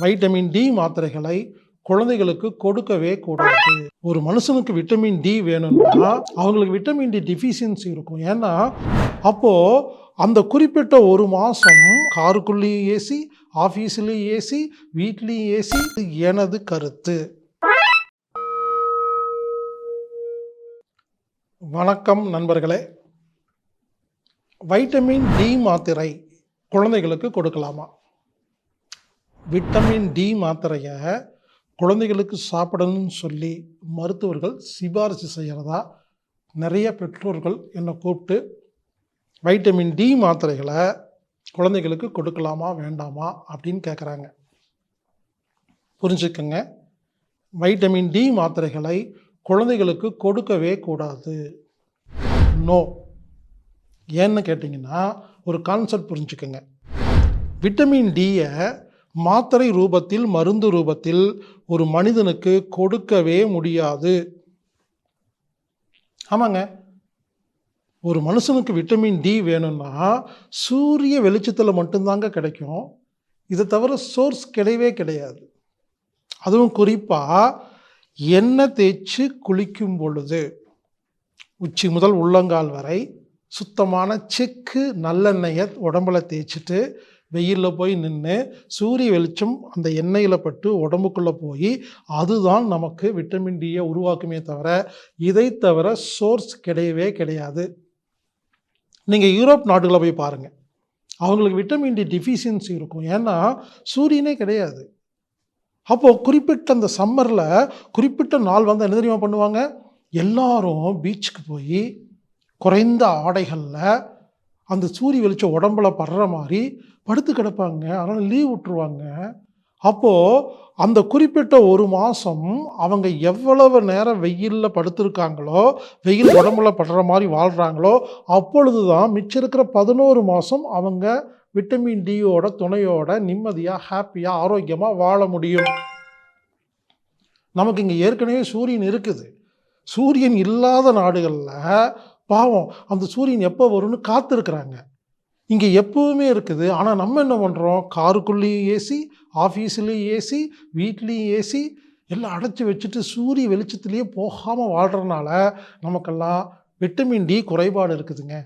Vitamin D மாத்திரைகளை குழந்தைகளுக்கு கொடுக்கவே கூடாது. ஒரு மனுஷனுக்கு விட்டமின் டி வேணும்னா அவங்களுக்கு விட்டமின் டி டிஃபிஷியன்சி இருக்கும். ஏன்னா அப்போ அந்த குறிப்பிட்ட ஒரு மாதம் காருக்குள்ளேயும் ஏசி ஆஃபீஸ்லேயும் ஏசி வீட்லேயும் ஏசி. எனது கருத்து. வணக்கம் நண்பர்களே. வைட்டமின் டி மாத்திரை குழந்தைகளுக்கு கொடுக்கலாமா? விட்டமின் டி மாத்திரையை குழந்தைகளுக்கு சாப்பிடணும்னு சொல்லி மருத்துவர்கள் சிபாரிசு செய்கிறதா நிறைய பெற்றோர்கள் என்னை கூப்பிட்டு வைட்டமின் டி மாத்திரைகளை குழந்தைகளுக்கு கொடுக்கலாமா வேண்டாமா அப்படின்னு கேட்குறாங்க புரிஞ்சுக்கங்க. வைட்டமின் டி மாத்திரைகளை குழந்தைகளுக்கு கொடுக்கவே கூடாது. நோ ஏன்னு கேட்டிங்கன்னா ஒரு கான்செப்ட் புரிஞ்சுக்கோங்க. விட்டமின் டியை மாத்திரை ரூபத்தில் மருந்து ரூபத்தில் ஒரு மனிதனுக்கு கொடுக்கவே முடியாது. ஆமாங்க. ஒரு மனுஷனுக்கு விட்டமின் டி வேணும்னா சூரிய வெளிச்சத்தில் மட்டும்தாங்க கிடைக்கும். இதை தவிர சோர்ஸ் கிடையவே கிடையாது. அதுவும் குறிப்பாக எண்ணெய் தேய்ச்சி குளிக்கும் பொழுது. உச்சி முதல் உள்ளங்கால் வரை சுத்தமான செக்கு நல்லெண்ணெயை உடம்புல தேய்ச்சிட்டு வெயிலில் போய் நின்று சூரிய வெளிச்சம் அந்த எண்ணெயில் பட்டு உடம்புக்குள்ளே போய் அதுதான் நமக்கு விட்டமின் டியை உருவாக்குமே தவிர இதை தவிர சோர்ஸ் கிடையவே கிடையாது. நீங்கள் யூரோப் நாடுகளை போய் பாருங்கள் அவங்களுக்கு விட்டமின் டி டிஃபிஷியன்சி இருக்கும். ஏன்னா சூரியனே கிடையாது. அப்போது குறிப்பிட்ட அந்த சம்மரில் குறிப்பிட்ட நாள் வந்து என்ன தெரியுமா பண்ணுவாங்க? எல்லாரும் பீச்சுக்கு போய் குறைந்த ஆடைகளில் அந்த சூரிய வெளிச்சம் உடம்புல படுற மாதிரி படுத்து கிடப்பாங்க. அதனால் லீவ் விட்டுருவாங்க. அப்போது அந்த குறிப்பிட்ட ஒரு மாதம் அவங்க எவ்வளவு நேரம் வெயிலில் படுத்திருக்காங்களோ வெயில் உடம்புல படுற மாதிரி வாழ்கிறாங்களோ அப்பொழுது தான் மிச்சம் இருக்கிற பதினோரு மாதம் அவங்க விட்டமின் டியோட துணையோட நிம்மதியாக ஹாப்பியாக ஆரோக்கியமாக வாழ முடியும். நமக்கு இங்கே ஏற்கனவே சூரியன் இருக்குது. சூரியன் இல்லாத நாடுகளில் பாவம் அந்த சூரியன் எப்போ வரும்னு காத்திருக்கிறாங்க. இங்கே எப்போவுமே இருக்குது. ஆனால் நம்ம என்ன பண்ணுறோம் காருக்குள்ளேயும் ஏசி ஆஃபீஸ்லேயும் ஏசி வீட்லேயும் ஏசி எல்லாம் அடைச்சி வச்சுட்டு சூரிய வெளிச்சத்துலேயே போகாமல் வாழ்கிறனால நமக்கெல்லாம் விட்டமின் டி குறைபாடு இருக்குதுங்க.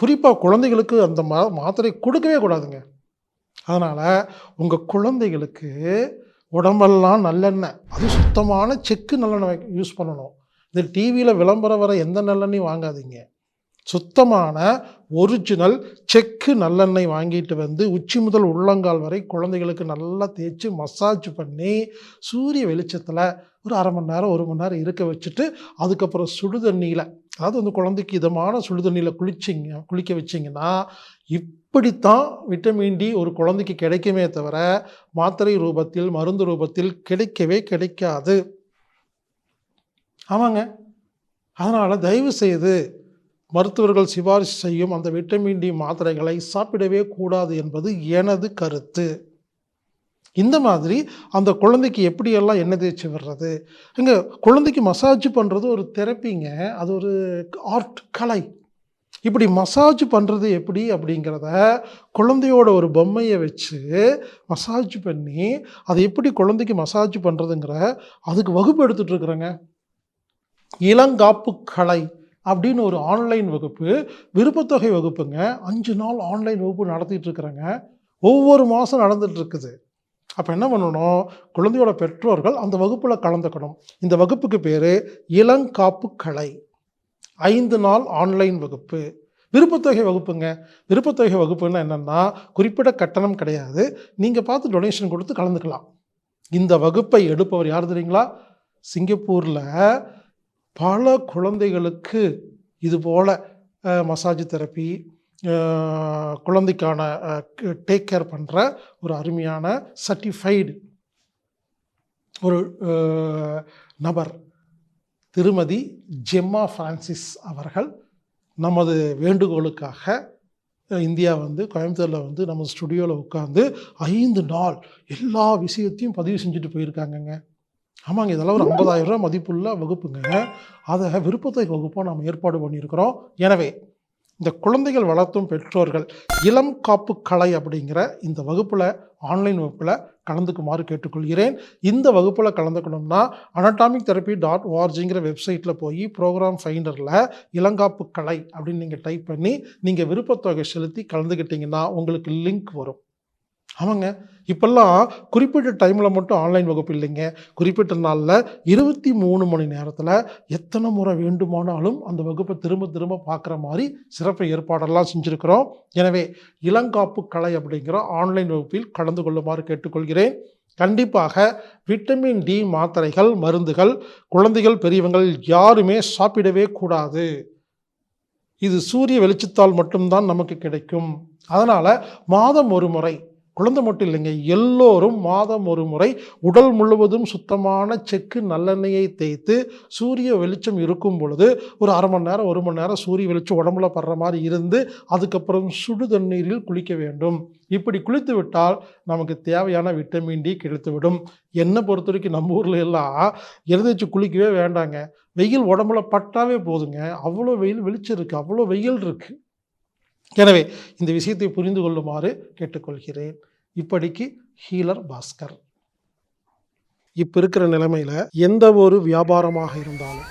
குறிப்பாக குழந்தைகளுக்கு அந்த மா மாத்திரை கொடுக்கவே கூடாதுங்க. அதனால் உங்கள் குழந்தைகளுக்கு உடம்பெல்லாம் நல்லெண்ணெய் அது சுத்தமான செக்கு நல்லெண்ணெய் யூஸ் பண்ணணும். இந்த டிவியில் விளம்பரம் வர எந்த நல்லெண்ணையும் வாங்காதீங்க. சுத்தமான ஒரிஜினல் செக்கு நல்லெண்ணெய் வாங்கிட்டு வந்து உச்சி முதல் உள்ளங்கால் வரை குழந்தைகளுக்கு நல்லா தேய்ச்சி மசாஜ் பண்ணி சூரிய வெளிச்சத்தில் ஒரு அரை மணி நேரம் ஒரு மணி நேரம் இருக்க வச்சுட்டு அதுக்கப்புறம் சுடு தண்ணியில் அதாவது வந்து குழந்தைக்கு இதமான சுடு தண்ணியில் குளிச்சிங்க குளிக்க வச்சிங்கன்னா இப்படித்தான் விட்டமின் டி ஒரு குழந்தைக்கு கிடைக்குமே தவிர மாத்திரை ரூபத்தில் மருந்து ரூபத்தில் கிடைக்கவே கிடைக்காது. ஆமாங்க. அதனால் தயவு செய்து மருத்துவர்கள் சிபாரிசு செய்யும் அந்த விட்டமின் டி மாத்திரைகளை சாப்பிடவே கூடாது என்பது எனது கருத்து. இந்த மாதிரி அந்த குழந்தைக்கு எப்படியெல்லாம் எண்ணெய் தேய்ச்சி விடுறது? இங்கே குழந்தைக்கு மசாஜ் பண்ணுறது ஒரு தெரப்பிங்க. அது ஒரு ஆர்ட் கலை. இப்படி மசாஜ் பண்ணுறது எப்படி அப்படிங்கிறத குழந்தையோட ஒரு பொம்மையை வச்சு மசாஜ் பண்ணி அதை எப்படி குழந்தைக்கு மசாஜ் பண்ணுறதுங்கிற அதுக்கு வகுப்பு எடுத்துகிட்டு இருக்கிறேங்க. இளங்காப்பு கலை அப்படின்னு ஒரு ஆன்லைன் வகுப்பு விருப்பத்தொகை வகுப்புங்க. அஞ்சு நாள் ஆன்லைன் வகுப்பு நடத்திட்டு இருக்கிறேங்க. ஒவ்வொரு மாதம் நடந்துட்டு இருக்குது. அப்போ என்ன பண்ணணும்? குழந்தையோட பெற்றோர்கள் அந்த வகுப்பில் கலந்துக்கணும். இந்த வகுப்புக்கு பேர் இளங்காப்பு கலை ஐந்து நாள் ஆன்லைன் வகுப்பு. விருப்பத்தொகை வகுப்புங்க. விருப்பத்தொகை வகுப்புன்னா என்னென்னா குறிப்பிட்ட கட்டணம் கிடையாது. நீங்கள் பார்த்து டொனேஷன் கொடுத்து கலந்துக்கலாம். இந்த வகுப்பை எடுப்பவர் யார் தெரியுங்களா? சிங்கப்பூரில் பல குழந்தைகளுக்கு இது போல் மசாஜ் தெரப்பி குழந்தைக்கான டேக் கேர் பண்ணுற ஒரு அருமையான சர்டிஃபைடு ஒரு நபர் திருமதி ஜெம்மா ஃப்ரான்சிஸ் அவர்கள் நமது வேண்டுகோளுக்காக இந்தியா வந்து கோயம்புத்தூரில் வந்து நம்ம ஸ்டுடியோவில் உட்காந்து ஐந்து நாள் எல்லா விஷயத்தையும் பதிவு செஞ்சுட்டு போயிருக்காங்கங்க. ஆமாங்க இதெல்லாம் ஒரு ஐம்பதாயிரம் ரூபா மதிப்புள்ள வகுப்புங்க. அதை விருப்பத்தை வகுப்பாக நாம் ஏற்பாடு பண்ணியிருக்கிறோம். எனவே இந்த குழந்தைகள் வளர்த்தும் பெற்றோர்கள் இளம் காப்பு கலை அப்படிங்கிற இந்த வகுப்பில் ஆன்லைன் வகுப்பில் கலந்துக்குமாறு கேட்டுக்கொள்கிறேன். இந்த வகுப்பில் கலந்துக்கணும்னா அனட்டாமிக் தெரப்பி டாட் ஓஆர்ஜிங்கிற வெப்சைட்டில் போய் ப்ரோக்ராம் ஃபைண்டரில் இளங்காப்பு கலை அப்படின்னு நீங்கள் டைப் பண்ணி நீங்கள் விருப்பத்தொகை செலுத்தி கலந்துக்கிட்டிங்கன்னா உங்களுக்கு லிங்க் வரும். ஆமாங்க. இப்போல்லாம் குறிப்பிட்ட டைமில் மட்டும் ஆன்லைன் வகுப்பு இல்லைங்க. குறிப்பிட்ட நாளில் இருபத்தி மூணு மணி நேரத்தில் எத்தனை முறை வேண்டுமானாலும் அந்த வகுப்பை திரும்ப திரும்ப பார்க்குற மாதிரி சிறப்பு ஏற்பாடெல்லாம் செஞ்சுருக்கிறோம். எனவே இளங்காப்பு கலை அப்படிங்கிற ஆன்லைன் வகுப்பில் கலந்து கொள்ளுமாறு கேட்டுக்கொள்கிறேன். கண்டிப்பாக விட்டமின் டி மாத்திரைகள் மருந்துகள் குழந்தைகள் பெரியவங்கள் யாருமே சாப்பிடவே கூடாது. இது சூரிய வெளிச்சத்தால் மட்டும்தான் நமக்கு கிடைக்கும். அதனால் மாதம் ஒரு முறை குழந்தை மட்டும் இல்லைங்க எல்லோரும் மாதம் ஒரு முறை உடல் முழுவதும் சுத்தமான செக்கு நல்லெண்ணெயை தேய்த்து சூரிய வெளிச்சம் இருக்கும் பொழுது ஒரு அரை மணி நேரம் ஒரு மணி நேரம் சூரிய வெளிச்சம் உடம்புல படுற மாதிரி இருந்து அதுக்கப்புறம் சுடு தண்ணீரில் குளிக்க வேண்டும். இப்படி குளித்து விட்டால் நமக்கு தேவையான விட்டமின் டி கிடைத்துவிடும். என்னை பொறுத்த வரைக்கும் நம்ம ஊரில் எல்லாம் எழுந்திரிச்சு குளிக்கவே வேண்டாங்க. வெயில் உடம்புல பட்டாவே போதுங்க. அவ்வளோ வெயில் வெளிச்சம் இருக்குது அவ்வளோ வெயில் இருக்குது எனவே இந்த விஷயத்தை புரிந்து கொள்ளுமாறு கேட்டுக்கொள்கிறேன். இப்படிக்கு ஹீலர் பாஸ்கர். இப்போ இருக்கிற நிலைமையில் எந்த ஒரு வியாபாரமாக இருந்தாலும்